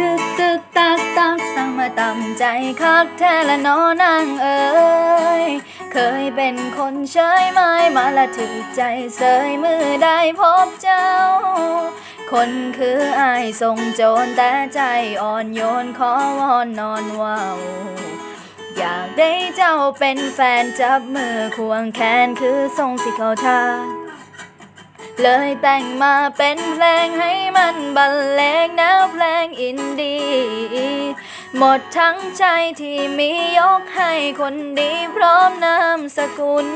ตึกตึกตากตาสั่งมาตำใจคักแท้ละนอนางเอ๋ยเคยเป็นคนเฉยไม้มาละถึกใจเสยมือได้พบเจ้า คนคืออายทรงโจรแต่ใจอ่อนโยนขอวอนนอนเว้าอยากได้เจ้าเป็นแฟนจับมือควงแขนคือทรงสิเขาทาเลยแต่งมาเป็นเพลงให้มันบรรเลงนวเพลง อินดี หมดทั้งใจที่มียกให้คนดีพร้อมนามสกุล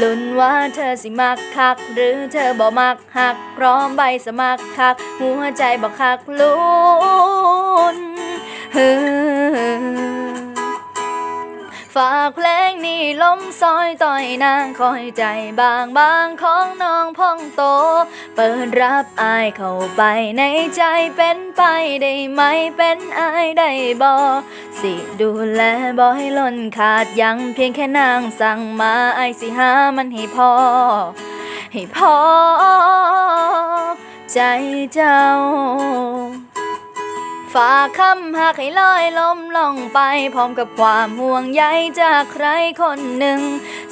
ลุ้นว่าเธอสิมักคัก หรือเธอบ่มักหัก พร้อมใบสมัครคัก หัวใจบ่คักลุ้นฮือ ฝากเพลงนี้ล้มซอยต่อยนางคอยใจบางบางของน้องพ่องโต เปิดรับอายเข้าไปในใจเป็นไปได้ไหมเป็นอายได้บอสิดูแลบ่ให้ล้นขาดยังเพียงแค่นางสั่งมาไอายสิหามันให้พอ ให้พอ ใจเจ้า ฝากคำหักให้ลอยลมล่องไป พร้อมกับความห่วงใยจากใครคนหนึ่ง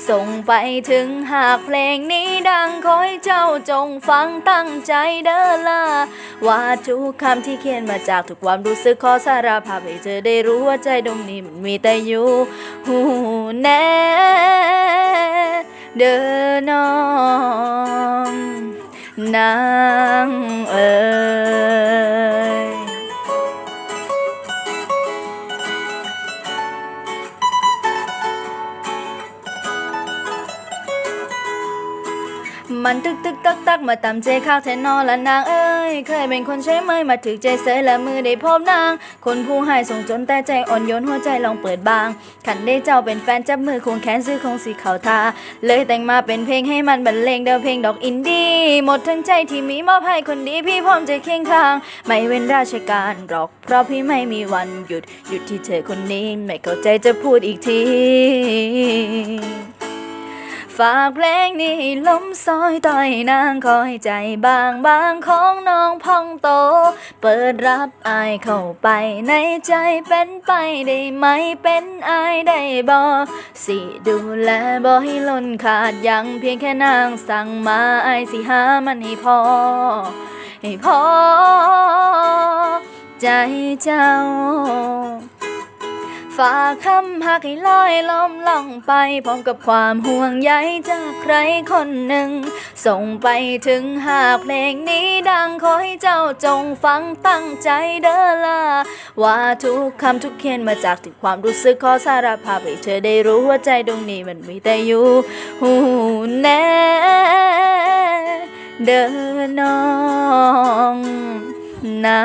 ส่งไปถึงหากเพลงนี้ดังขอให้เจ้าจงฟังตั้งใจเด้อล่ะว่าทุกคำที่เขียนมาจากทุกความรู้สึกขอสารภาพให้เธอได้รู้ว่าใจดวงนี้มันมีแต่อยู่หูแน่เด้อน้องนางเอ๋ มันตึกตึกตักตักมาตำใจข้าวแทนนอละนางเอ้ยเคยเป็นคนใช้ไม้มาถึกใจเสยและมือได้พบนาง คนผู้ให้ส่งจนแต่ใจอ่อนโยนหัวใจลองเปิดบาง ขันได้เจ้าเป็นแฟนจับมือคงแขนซื้อคงสีขาวทา เลยแต่งมาเป็นเพลงให้มันบรรเลงเดิมเพลงดอกอินดี้หมดทั้งใจที่มีมอบให้คนดีพี่พร้อมจะเคียงข้าง ไม่เว้นราชการหรอก เพราะพี่ไม่มีวันหยุดหยุดที่เธอคนนี้ไม่เข้าใจจะพูดอีกที ฝากเพลงนี้ให้ลมซอยต่อยนางคอยใจบางบางของน้องพองโต เปิดรับอายเข้าไปในใจเป็นไปได้ไหมเป็นอายได้บอสิดูแลบ่ให้ล้นขาดยังเพียงแค่นางสั่งมาอายสิหามันให้พอ ให้พอ ใจเจ้า ฝากคำหักให้ลอยล้มล่องไป พร้อมกับความห่วงใยจากใครคนหนึ่ง ส่งไปถึงหากเพลงนี้ดังขอให้เจ้าจงฟังตั้งใจเด้อล่ะว่าทุกคำทุกเขียนมาจากถึงความรู้สึกขอสารภาพให้เธอได้รู้ว่าใจดวงนี้มันมีแต่อยู่หูแน่เดินน้องนา